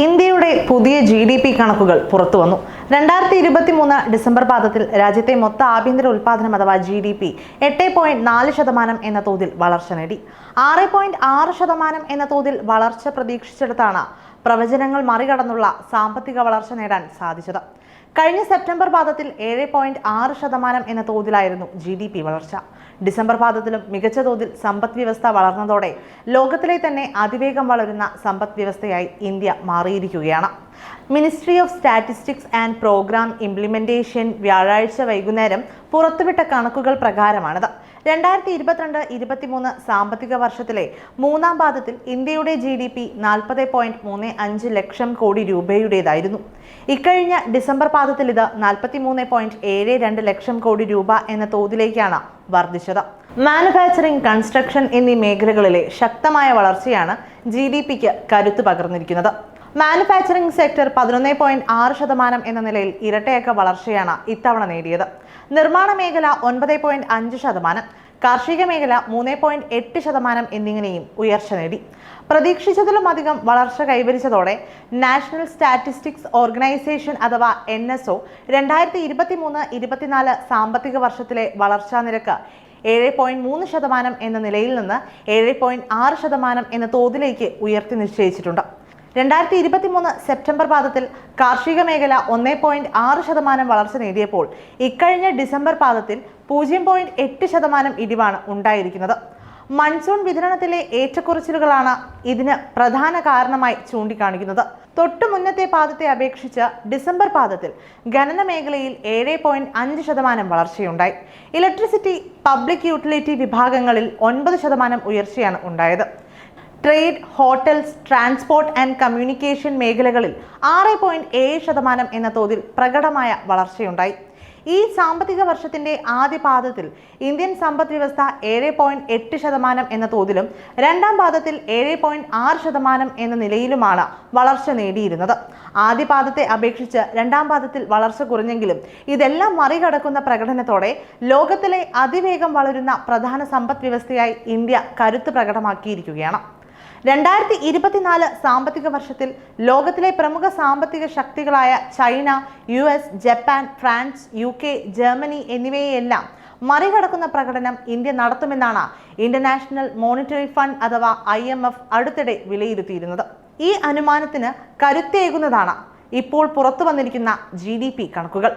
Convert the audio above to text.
ഇന്ത്യയുടെ പുതിയ G D P കണക്കുകൾ പുറത്തു വന്നു. രണ്ടായിരത്തി ഇരുപത്തി മൂന്ന് ഡിസംബർ പാദത്തിൽ രാജ്യത്തെ മൊത്ത ആഭ്യന്തര ഉൽപാദനം അഥവാ ജി ഡി പി എട്ട് പോയിന്റ് നാല് ശതമാനം എന്ന തോതിൽ വളർച്ച നേടി. ആറ് പോയിന്റ് ആറ് ശതമാനം എന്ന തോതിൽ വളർച്ച പ്രതീക്ഷിച്ചെടുത്താണ് പ്രവചനങ്ങൾ മറികടന്നുള്ള സാമ്പത്തിക വളർച്ച നേടാൻ സാധിച്ചത്. കഴിഞ്ഞ സെപ്റ്റംബർ പാദത്തിൽ ഏഴ് പോയിന്റ് ആറ് ശതമാനം എന്ന തോതിലായിരുന്നു ജി ഡി പി വളർച്ച. ഡിസംബർ പാദത്തിലും മികച്ച തോതിൽ സമ്പദ് വ്യവസ്ഥ വളർന്നതോടെ ലോകത്തിലെ തന്നെ അതിവേഗം വളരുന്ന സമ്പദ് വ്യവസ്ഥയായി ഇന്ത്യ മാറിയിരിക്കുകയാണ്. Ministry of statistics and programme implementation വ്യാഴാഴ്ച വൈകുന്നേരം പുറത്തുവിട്ട കണക്കുകൾ പ്രകാരമാണിത്. രണ്ടായിരത്തി ഇരുപത്തിരണ്ട് ഇരുപത്തിമൂന്ന് സാമ്പത്തിക വർഷത്തിലെ മൂന്നാം പാദത്തിൽ ഇന്ത്യയുടെ ജി ഡി പി നാൽപ്പത് പോയിന്റ് മൂന്ന് അഞ്ച് ലക്ഷം കോടി രൂപയുടേതായിരുന്നു. ഇക്കഴിഞ്ഞ ഡിസംബർ പാദത്തിൽ ഇത് നാൽപ്പത്തി മൂന്ന് പോയിന്റ് ഏഴ് രണ്ട് ലക്ഷം കോടി രൂപ എന്ന തോതിലേക്കാണ് വർദ്ധിച്ചത്. മാനുഫാക്ചറിംഗ് കൺസ്ട്രക്ഷൻ എന്നീ മേഖലകളിലെ ശക്തമായ വളർച്ചയാണ് ജി ഡി പിക്ക് കരുത്ത് പകർന്നിരിക്കുന്നത്. മാനുഫാക്ചറിംഗ് സെക്ടർ പതിനൊന്ന് പോയിന്റ് ആറ് ശതമാനം എന്ന നിലയിൽ ഇരട്ടയക്ക വളർച്ചയാണ് ഇത്തവണ നേടിയത്. നിർമ്മാണ മേഖല ഒൻപത് പോയിന്റ് അഞ്ച് ശതമാനം കാർഷിക മേഖല മൂന്ന് പോയിന്റ് എട്ട് ശതമാനം എന്നിങ്ങനെയും ഉയർച്ച നേടി. പ്രതീക്ഷിച്ചതിലും അധികം വളർച്ച കൈവരിച്ചതോടെ നാഷണൽ സ്റ്റാറ്റിസ്റ്റിക്സ് ഓർഗനൈസേഷൻ അഥവാ എൻ എസ് ഒ രണ്ടായിരത്തി ഇരുപത്തി മൂന്ന് ഇരുപത്തിനാല് സാമ്പത്തിക വർഷത്തിലെ വളർച്ചാ നിരക്ക് ഏഴ് പോയിന്റ് മൂന്ന് ശതമാനം എന്ന നിലയിൽ നിന്ന് ഏഴ് പോയിന്റ് ആറ് ശതമാനം എന്ന തോതിലേക്ക് ഉയർത്തി നിശ്ചയിച്ചിട്ടുണ്ട്. രണ്ടായിരത്തി ഇരുപത്തി മൂന്ന് സെപ്റ്റംബർ പാദത്തിൽ കാർഷിക മേഖല ഒന്നേ പോയിന്റ് ആറ് ശതമാനം വളർച്ച നേടിയപ്പോൾ ഇക്കഴിഞ്ഞ ഡിസംബർ പാദത്തിൽ പൂജ്യം പോയിന്റ് എട്ട് ശതമാനം ഇടിവാണ് ഉണ്ടായിരിക്കുന്നത്. മൺസൂൺ വിതരണത്തിലെ ഏറ്റക്കുറച്ചിലുകളാണ് ഇതിന് പ്രധാന കാരണമായി ചൂണ്ടിക്കാണിക്കുന്നത്. തൊട്ടു മുന്നത്തെ പാദത്തെ അപേക്ഷിച്ച് ഡിസംബർ പാദത്തിൽ ഖനന മേഖലയിൽ ഏഴ് പോയിന്റ് അഞ്ച് ശതമാനം വളർച്ചയുണ്ടായി. ഇലക്ട്രിസിറ്റി പബ്ലിക് യൂട്ടിലിറ്റി വിഭാഗങ്ങളിൽ ഒൻപത് ശതമാനം ഉയർച്ചയാണ് ഉണ്ടായത്. Trade hotels transport and communication മേഖലകളിൽ ആറ് പോയിന്റ് ഏഴ് ശതമാനം എന്ന തോതിൽ പ്രകടമായ വളർച്ചയുണ്ടായി. ഈ സാമ്പത്തിക വർഷത്തിന്റെ ആദ്യ പാദത്തിൽ ഇന്ത്യൻ സമ്പദ് വ്യവസ്ഥ ഏഴ് പോയിന്റ് എട്ട് ശതമാനം എന്ന തോതിലും രണ്ടാം പാദത്തിൽ ഏഴ് പോയിന്റ് ആറ് ശതമാനം എന്ന നിലയിലുമാണ് വളർച്ച നേടിയിരുന്നത്. ആദ്യ പാദത്തെ അപേക്ഷിച്ച് രണ്ടാം പാദത്തിൽ വളർച്ച കുറഞ്ഞെങ്കിലും ഇതെല്ലാം മറികടക്കുന്ന പ്രകടനത്തോടെ ലോകത്തിലെ അതിവേഗം വളരുന്ന പ്രധാന സമ്പദ് വ്യവസ്ഥയായി ഇന്ത്യ കരുത്ത് പ്രകടമാക്കിയിരിക്കുകയാണ്. രണ്ടായിരത്തി ഇരുപത്തിനാല് സാമ്പത്തിക വർഷത്തിൽ ലോകത്തിലെ പ്രമുഖ സാമ്പത്തിക ശക്തികളായ China U S Japan France U K Germany എന്നിവയെല്ലാം മറികടക്കുന്ന പ്രകടനം ഇന്ത്യ നടത്തുമെന്നാണ് ഇന്റർനാഷണൽ മോണിറ്ററി ഫണ്ട് അഥവാ ഐ അടുത്തിടെ വിലയിരുത്തിയിരുന്നത്. ഈ അനുമാനത്തിന് കരുത്തേകുന്നതാണ് ഇപ്പോൾ പുറത്തു വന്നിരിക്കുന്ന ജി കണക്കുകൾ.